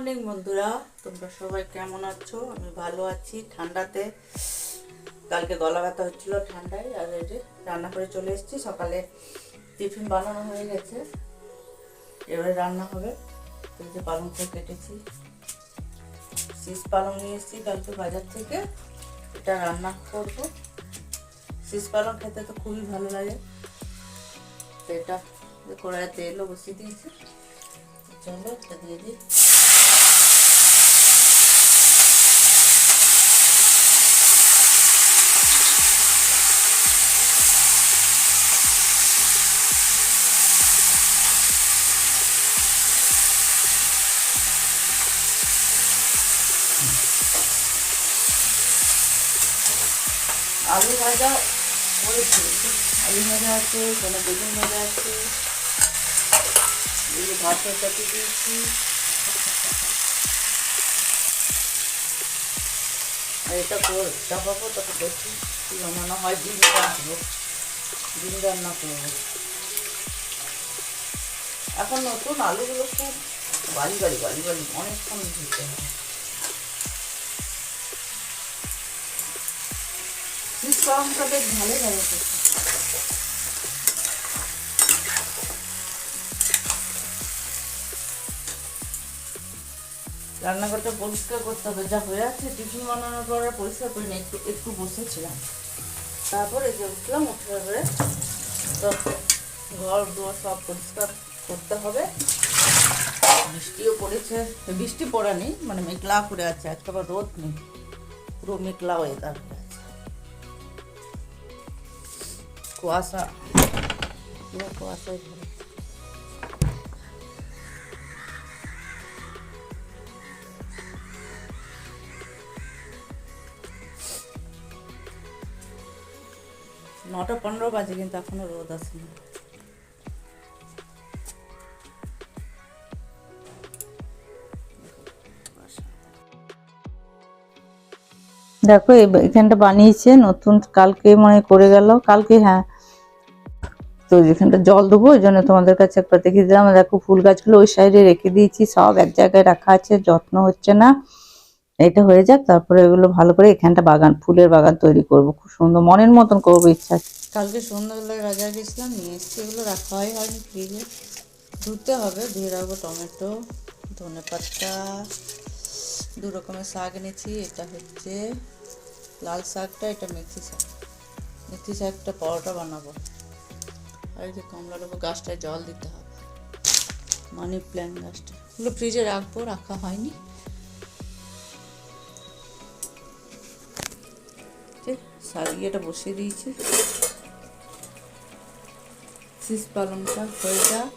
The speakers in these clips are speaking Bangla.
মর্নিং বন্ধুরা, তোমরা সবাই কেমন আছো? আমি ভালো আছি। ঠান্ডাতে কালকে গলা ব্যথা হচ্ছিল ঠান্ডায়, আর এই যে রান্না করে চলে এসেছি। সকালে টিফিন বানানো হয়ে গেছে। এবারে রান্না হবে। তো যে পালং শাক কেটেছি। শীষ পালং নিয়ে এসেছি কালকে বাজার থেকে। এটা রান্না করব। শীষ পালং খেতে তো খুবই ভালো লাগে। তো এটা কড়াইয়ে তেলও বসিয়ে দিয়েছি। চলো এটা দিয়ে দিই। আলু ভাজা করেছি। আলু ভাজা আছে, কোনো বেগুন ভাজা আছে। এই যে ভাতের চাপি দিয়েছি। আর এটা চাপাবো তারপর দেখি কি বানানো হয়, ডিম রাখব ডিম রান্না করব। এখন নতুন আলুগুলো খুব বাড়ি বাড়ি বাড়ি বাড়ি অনেকক্ষণ দিতে হয়। গরমটা বেশ ভালো লাগে রান্নাঘরটা পরিষ্কার করতে হবে। যা হয়ে আছে, টিফিন বানানোর পর পরিষ্কার করিনি একটু একটু বসেছিলাম। তারপরে যে উঠলাম, উঠে তো ঘর দুয়ার সব পরিষ্কার করতে হবে। বৃষ্টিও পড়েছে। বৃষ্টি পড়েনি মানে মেঘলা করে আছে। আজকে আবার রোদ নেই। পুরো মেঘলা ওয়েদার কুয়াশা পুরো কুয়াশায় ভরে নটা পনেরো বাজে কিন্তু এখনও রোদ আসেনি দেখো এখানটা বানিয়েছে নতুন কালকে মানে করে গেল। কালকে হ্যাঁ তো যেখানটা জল দেবো ওই জন্য তোমাদের কাছে একবার দেখিয়ে দিলাম। দেখো, ফুল গাছগুলো ওই সাইডে রেখে দিয়েছি, সব এক জায়গায় রাখা আছে, যত্ন হচ্ছে না। এটা হয়ে যাক, তারপরে এগুলো ভালো করে এখানটা বাগান, ফুলের বাগান তৈরি করব। খুব সুন্দর মনের মতন করব ইচ্ছা আছে। কালকে সন্ধ্যাবেলায় বাজার গেছিলাম, নিয়ে এসেছি এগুলো, রাখা হয় ফ্রিজে। ধুতে হবে, ধুয়ে রাখব টমেটো, ধনে পাতা, দু রকমের শাক এনেছি, এটা হচ্ছে লাল শাকটা, এটা মেথি শাক। মেথি শাকটা পরোটা বানাবো। আর এই যে কমলা লেবু গাছটায় জল দিতে হবে। মানি প্ল্যান্ট গাছটা। এগুলো ফ্রিজে রাখব, রাখা হয়নি। ঠিক সারিয়েটা বসিয়ে দিয়েছি। শীষ পালংটা হয়ে যাক।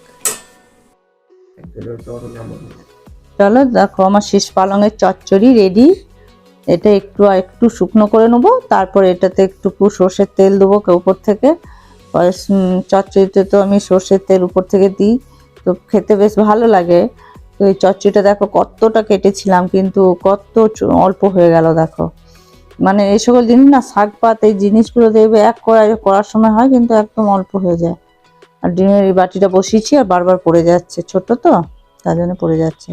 চলো দেখো, আমার শীষ পালংয়ের চচ্চড়ি রেডি এটা একটু একটু শুকনো করে নেব, তারপর এটাতে একটু সর্ষের তেল দেবো উপর থেকে। চচ্চড়িতে তো আমি সর্ষের তেল উপর থেকে দিই, তো খেতে বেশ ভালো লাগে। তো এই চচ্চড়িটা দেখো কতটা কেটেছিলাম, কিন্তু কত অল্প হয়ে গেল, দেখো। মানে এই সকল জিনিস না শাক পাত এই জিনিসগুলো দেখবে এক করা করার সময় হয়, কিন্তু একদম অল্প হয়ে যায়। আর ডিমের এই বাটিটা বসিয়েছি আর বারবার পড়ে যাচ্ছে, ছোট তো, তার জন্য পড়ে যাচ্ছে।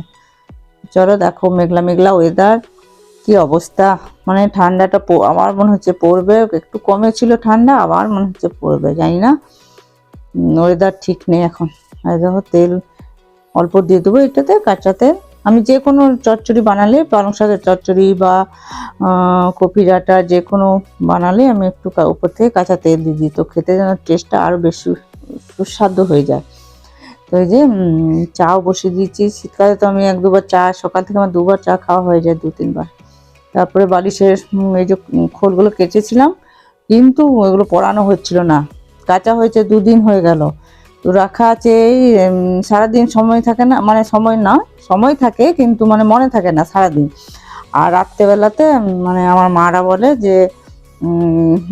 চলো দেখো, মেঘলা মেঘলা ওয়েদার কি অবস্থা? মানে ঠান্ডাটা আমার মনে হচ্ছে পড়বে, একটু কমে ছিল ঠান্ডা, আবার মনে হচ্ছে পড়বে, জানি না। ওয়েদার ঠিক নেই এখন। দেখো, তেল অল্প দিয়ে দেবো এটাতে কাঁচা তেল আমি যে কোনো চচ্চড়ি বানালে, পালং শাকের চচ্চড়ি বা কপি ডাঁটা যে কোনো বানালে, আমি একটু উপর থেকে কাঁচা তেল দিয়ে দিই। তো খেতে যেন টেস্টটা আরও বেশি সুস্বাদু হয়ে যায়। তো এই যে চাও বসিয়ে দিয়েছি। শীতকালে তো আমি এক দুবার চা, সকাল থেকে আমার দুবার চা খাওয়া হয়ে যায় দু তিনবার তারপরে বালিশের এই যে খোলগুলো কেচেছিলাম, কিন্তু ওগুলো পরানো হচ্ছিল না। কাঁচা হয়েছে, দুদিন হয়ে গেল। তো রাখা আছে এই সারাদিন সময় থাকে না মানে সময় না, সময় থাকে, কিন্তু মানে মনে থাকে না সারাদিন। আর রাত্রেবেলাতে মানে আমার মারা বলে যে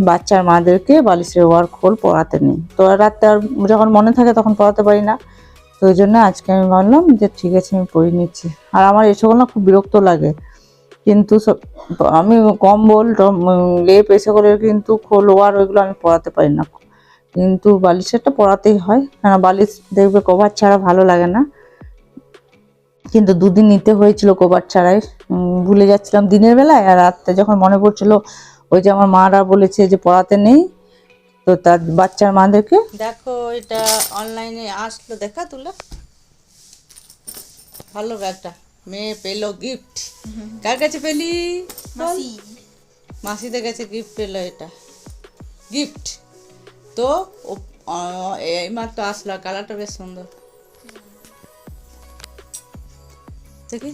বাচ্চার মাদেরকে বালিশের ওয়ার খোল পড়াতে নেই তো রাত্রে আর যখন মনে থাকে তখন পড়াতে পারি না। তো ওই জন্য আজকে আমি ভাবলাম যে ঠিক আছে, আমি পরে নিচ্ছি। আর আমার এসবগুলো খুব বিরক্ত লাগে। কিন্তু আমি কম্বল লেপ এসবগুলো কিন্তু খোলোয়ার ওইগুলো আমি পরাতে পারি না। কিন্তু বালিশেরটা পরাতেই হয় কেন বালিশ দেখবে কভার ছাড়া ভালো লাগে না। কিন্তু দুদিন নিতে হয়েছিল কভার ছাড়াই ভুলে যাচ্ছিলাম দিনের বেলায়। আর রাত্রে যখন মনে পড়ছিল, ওই যে আমার মারা বলেছে যে পড়াতে নেই, তো তার বাচ্চার মাদেরকে দেখো, এটা অনলাইনে আসলো, দেখা তুলে। ভালো ব্যাগটা মেয়ে পেল গিফট কার কাছে পেলি। মাসিদের কাছে গিফট পেল এটা। গিফট তো এইমাত্র আসলো। কালারটা বেশ সুন্দর। দেখি।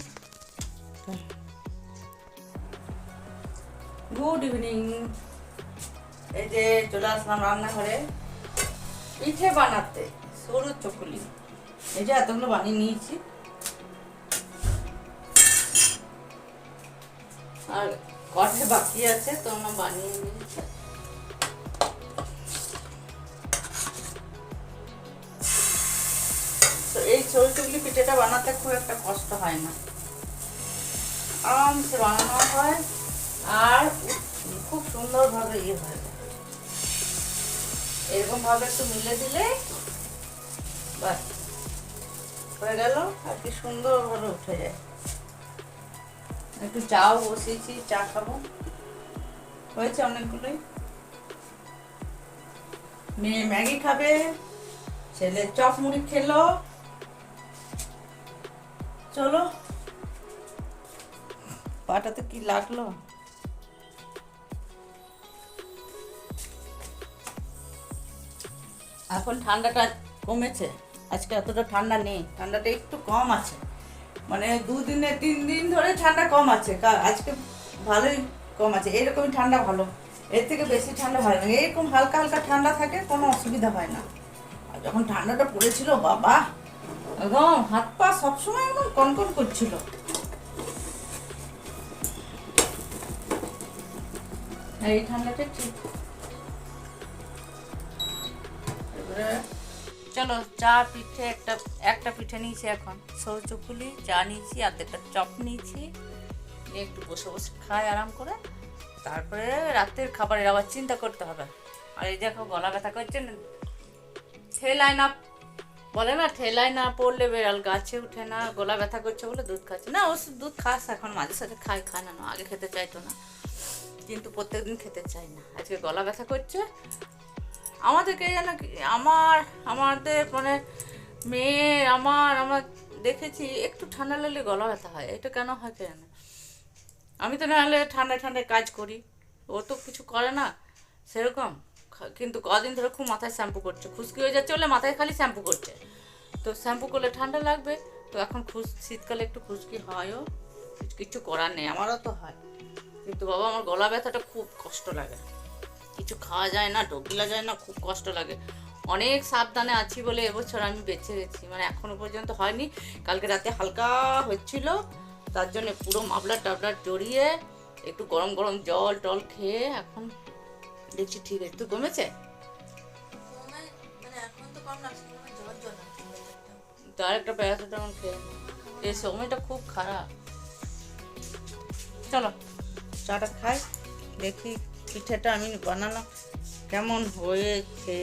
Good evening. এই যে চলে আসলাম রান্নাঘরে। পিঠে বানাতে। সরু চকুলি। এই যে এতগুলো বানিয়ে নিয়েছি। আর কটে বাকি আছে, তো আমরা বানিয়ে নিয়েছি তো এই সরু চকুলি পিঠেটা বানাতে খুব একটা কষ্ট হয় না। আরামসে বানানো হয়, আর খুব সুন্দরভাবে ইয়ে হয়। এরকম ভাবে একটু মিলে দিলে বাস হয়ে গেল, আর কি সুন্দরভাবে উঠে যায়। একটু চাও, বসিয়েছি, চা খাব। হয়েছে অনেকগুলোই। মেয়ে ম্যাগি খাবে, ছেলে চপ মুড়ি খেলো। চলো। পাটাতে কি লাগল? এখন ঠান্ডাটা কমেছে। আজকে এতটা ঠান্ডা নেই, ঠান্ডাটা একটু কম আছে। মানে দুদিনে তিন দিন ধরে ঠান্ডা কম আছে। আজকে ভালোই কম আছে। এরকমই ঠান্ডা ভালো। এর থেকে বেশি ঠান্ডা ভালো না এরকম হালকা হালকা ঠান্ডা থাকে, কোনো অসুবিধা হয় না। আর যখন ঠান্ডাটা পড়েছিল, বাবা, একদম হাত পা সবসময় একদম কনকন করছিল। এই ঠান্ডাটা ঠিক। এবারে চলো চা পিঠে একটা একটা পিঠে নিয়েছি এখন। সরু চকুলি চা নিয়েছি আর একটা চপ নিয়েছি। নিয়ে একটু বসে বসে খাই আরাম করে। তারপরে রাতের খাবারের আবার চিন্তা করতে হবে। আর এই দেখো গলা ব্যথা করছে না। ঠেলায় না বলে না ঠেলায় না পড়লে বেড়াল গাছে উঠে না গলা ব্যথা করছে বলে দুধ খাচ্ছে। না ও দুধ খাস এখন মাঝে সাথে খাই খায় না, আগে খেতে চাইতো না। কিন্তু প্রত্যেকদিন খেতে চাই না। আজকে গলা ব্যথা করছে আমাদেরকে যেন আমার, আমাদের মানে মেয়ে, আমার আমার দেখেছি, একটু ঠান্ডা লাগলে গলা ব্যথা হয়, এটা কেন হয় কেন আমি তো নাহলে ঠান্ডায় ঠান্ডায় কাজ করি, ও তো কিছু করে না, সেরকম কিন্তু কদিন ধরে খুব মাথায় শ্যাম্পু করছে, খুশকি হয়ে যাচ্ছে বলে মাথায় খালি শ্যাম্পু করছে। তো শ্যাম্পু করলে ঠান্ডা লাগবে, তো এখন খুশ, শীতকালে একটু খুশকি হয়ও, কিছু করার নেই, আমারও তো হয়, কিন্তু বাবা, আমার গলা ব্যথাটা খুব কষ্ট লাগে। কিছু খাওয়া যায় না ঢোকলা যায় না খুব কষ্ট লাগে। অনেক সাবধানে আছি বলে এবছর আমি বেঁচে গেছি। মানে এখনও পর্যন্ত হয়নি। কালকে রাতে হালকা হচ্ছিল। তার জন্য পুরো মাফলার টাবলার জড়িয়ে একটু গরম গরম জল টল খেয়ে এখন দেখছি ঠিক আছে। একটু কমেছে তার একটা প্যারাসিটামল খেয়ে এই সময়টা খুব খারাপ। চলো চাটা খাই দেখি পিঠেটা আমি বানালাম। কেমন হয়েছে?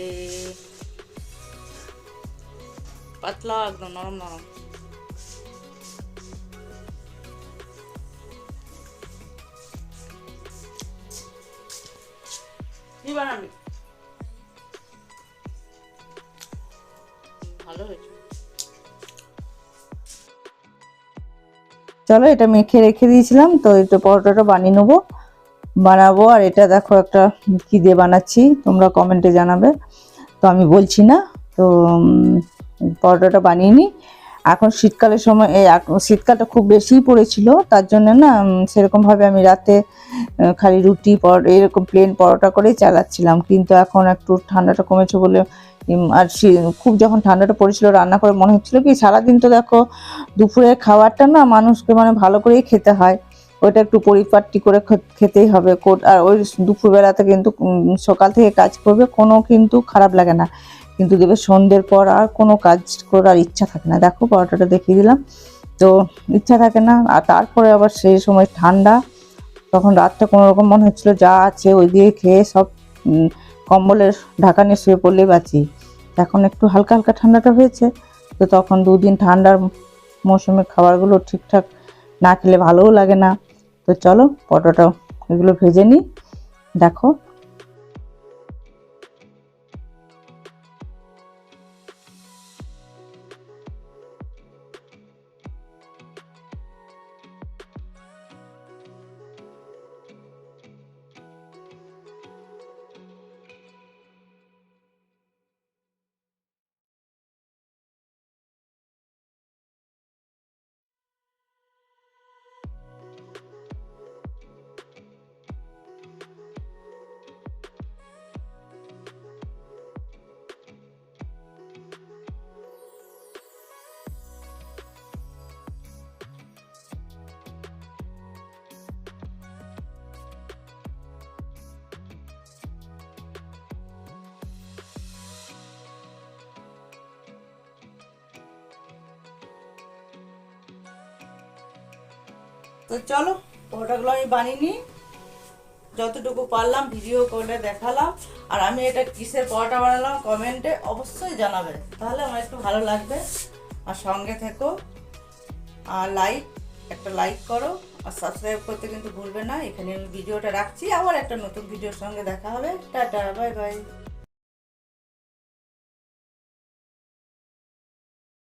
পাতলা একদম নরম নরম। ভালো চলো এটা মেখে রেখে দিয়েছিলাম, তো এটা পরোটাটা বানিয়ে নেব। বানাবো, আর এটা দেখো একটা কি দিয়ে বানাচ্ছি, তোমরা কমেন্টে জানাবে। তো আমি বলছি না, তো পরোটাটা বানিয়ে নিই এখন শীতকালের সময়, এই শীতকালটা খুব বেশিই পড়েছিল, তার জন্য না সেরকমভাবে আমি রাতে খালি রুটি, পর, এরকম প্লেন পরোটা করেই চালাচ্ছিলাম। কিন্তু এখন একটু ঠান্ডাটা কমেছে বলে আর খুব যখন ঠান্ডাটা পড়েছিল, রান্না করে মনে হচ্ছিল কি, সারাদিন তো দেখো, দুপুরের খাবারটা না মানুষকে মানে ভালো করেই খেতে হয়। ওইটা একটু পরিপাটি করে খেতেই হবে। কোট- আর ওই দুপুরবেলাতে কিন্তু সকাল থেকে কাজ করবে, কোনো কিন্তু খারাপ লাগে না। কিন্তু দেবে সন্ধ্যের পর আর কোনো কাজ করার ইচ্ছা থাকে না। দেখো পরোটাটা দেখিয়ে দিলাম। তো ইচ্ছা থাকে না, আর তারপরে আবার সেই সময় ঠান্ডা, তখন রাতটা কোনো রকম মনে হচ্ছিল যা আছে, ওই দিয়ে খেয়ে সব কম্বলের ঢাকা নিয়ে শুয়ে পড়লেই বাঁচি। এখন একটু হালকা হালকা ঠান্ডাটা হয়েছে, তো তখন দুদিন ঠান্ডার মৌসুমি খাবারগুলো ঠিকঠাক না খেলে ভালোও লাগে না। তো চলো পটোটা এগুলো ভেজে নিই। দেখো তো চলো পরোটাগুলো আমি বানিয়ে নিই। যতটুকু পারলাম ভিডিও করে দেখালাম। আর আমি এটা কিসের পরোটা বানালাম কমেন্টে অবশ্যই জানাবে। তাহলে আমার একটু ভালো লাগবে। আর সঙ্গে থেকো। আর লাইক একটা লাইক করো। আর সাবস্ক্রাইব করতে কিন্তু ভুলবে না। এখানে আমি ভিডিওটা রাখছি। আবার একটা নতুন ভিডিওর সঙ্গে দেখা হবে। Tata bye bye